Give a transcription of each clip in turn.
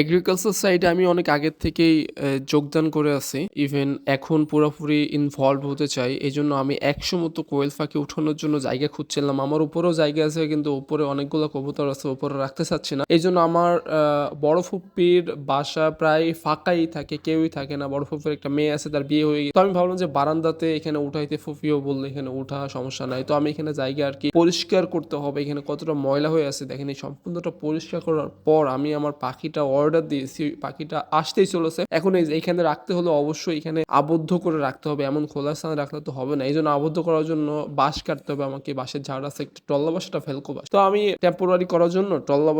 Agriculture সাইডে আমি অনেক আগের থেকেই যোগদান করে আছি। ইভেন এখন পুরোপুরি ইনভলভ হতে চাই। এই জন্য আমি একশো মতো কোয়েল পাখি উঠানোর জন্য জায়গা খুঁজছিলাম। আমার উপরেও জায়গা আছে কিন্তু উপরে অনেকগুলো কবুতর আছে উপরে রাখতে চাচ্ছি না। এই জন্য আমার আহ, বড় ফুপ্পির বাসা প্রায় ফাঁকাই থাকে কেউই থাকে না। বড় ফুপ্পির একটা মেয়ে আছে তার বিয়ে হয়ে গেছে তো আমি ভাবলাম যে বারান্দাতে এখানে উঠাইতে ফুফিও বললে এখানে উঠা সমস্যা নাই। তো আমি এখানে জায়গা আর কি পরিষ্কার করতে হবে। এখানে কতটা ময়লা হয়ে আছে দেখেন এই সম্পূর্ণটা পরিষ্কার করার পর আমি আমার পাখিটা অর্ডার দিয়েছি পাখিটা আসতেই চলেছে। এখন এই এখানে রাখতে হলে অবশ্যই এখানে আবদ্ধ করে রাখতে হবে। এমন খোলা স্থানে রাখলে তো হবে না। এই জন্য আবদ্ধ করার জন্য বাঁশ কাটতে হবে আমাকে। বাঁশের ঝাড় আছে, একটা টল্লা ফেলকো বাঁশ। তো আমি টেম্পোরারি করার জন্য টল্লা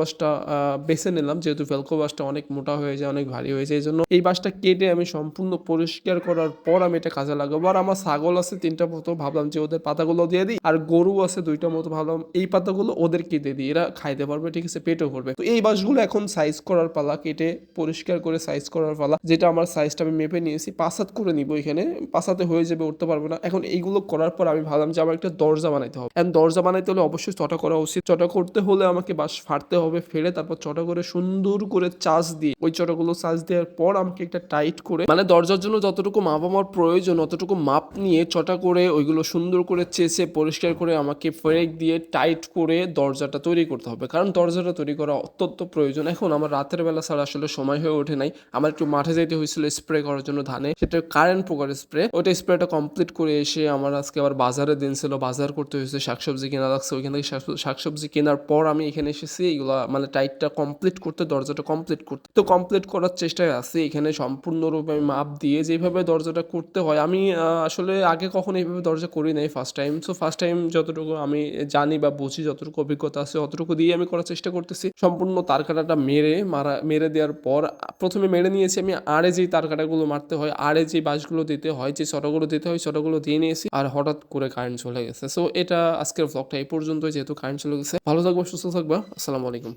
বেছে নিলাম। যেহেতু ফেলকো বাঁশটা অনেক মোটা হয়ে যায়, অনেক ভারী হয়ে যায় এই জন্য এই বাঁশটা কেটে আমি সম্পূর্ণ পরিষ্কার করার পর আমি এটা কাজে লাগাবো। আর আমার ছাগল আছে, তিনটা মতো ভাবলাম যে ওদের পাতাগুলো দিয়ে দিই। আর গরু আছে, দুইটা মতো ভাবলাম, এই পাতাগুলো ওদেরকে দিয়ে দিই। এরা খাইতে পারবে, ঠিক আছে, পেটও করবে তো এই বাঁশগুলো এখন সাইজ করার পালা কেটে পরিষ্কার করে সাইজ করার পালা, যেটা আমার সাইজটা আমি মেপে নিয়েছি পাঁচাত করে নিব এখানে পাঁচাতে হয়ে যাবে, উঠতে পারব না। এখন এইগুলো করার পর আমি ভাবলাম যে আমার একটা দরজা বানাইতে হবে। এখন দরজা বানাইতে হলে অবশ্যই চটা করা উচিত। চটা করতে হলে আমাকে বাস ফাটতে হবে, ফেলে তারপর চটা করে সুন্দর করে চাষ দিয়ে, ওই চটাগুলো চাষ দেওয়ার পর আমাকে একটা টাইট করে মানে দরজার জন্য যতটুকু মাপ আমার প্রয়োজন, অতটুকু মাপ নিয়ে চটা করে ওইগুলো সুন্দর করে চেঁচে পরিষ্কার করে আমাকে ফেরেক দিয়ে টাইট করে দরজাটা তৈরি করতে হবে। কারণ দরজাটা তৈরি করা অত্যন্ত প্রয়োজন। এখন আমার রাতের বেলা ছাড়া আসলে সময় হয়ে ওঠে নাই। আমার একটু মাঠে যেতে হয়েছিল স্প্রে করার জন্য ধানে। সেটা কারেন্ট পোকার স্প্রে ওইটা স্প্রেটা কমপ্লিট করে এসে আমার আজকে আবার বাজারে দিন ছিল, বাজার করতে হয়েছে, শাকসবজি কেনা লাগছে। ওইখান থেকে শাকসবজি কেনার পর আমি এখানে এসেছি এগুলা মানে টাইটটা কমপ্লিট করতে, দরজাটা কমপ্লিট করতে। তো কমপ্লিট করার চেষ্টায় আছি, এখানে সম্পূর্ণরূপে আমি মাপ দিয়ে যেভাবে দরজাটা করতে হয়, আমি আসলে আগে কখনো এইভাবে দরজা করি নাই first time so first time যতটুকু আমি জানি বা বুঝি, যতটুকু অভিজ্ঞতা আছে, অতটুকু দিয়ে আমি করার চেষ্টা করতেছি। সম্পূর্ণ তার কাটাটা মেরে, মারা মেরে দেওয়ার পর, প্রথমে মেরে নিয়েছি আমি আড়ে যেই তার কাটাগুলো মারতে হয় আড়ে যে বাঁশগুলো দিতে হয় যে ছটাগুলো দিতে হয় ছটাগুলো দিয়ে নিয়েছি আর হঠাৎ করে কারেন্ট চলে গেছে। সো এটা আজকের ব্লগটা এই পর্যন্ত যেহেতু কারেন্ট চলে গেছে। ভালো থাকব, সুস্থ থাকবা, আসসালামু আলাইকুম।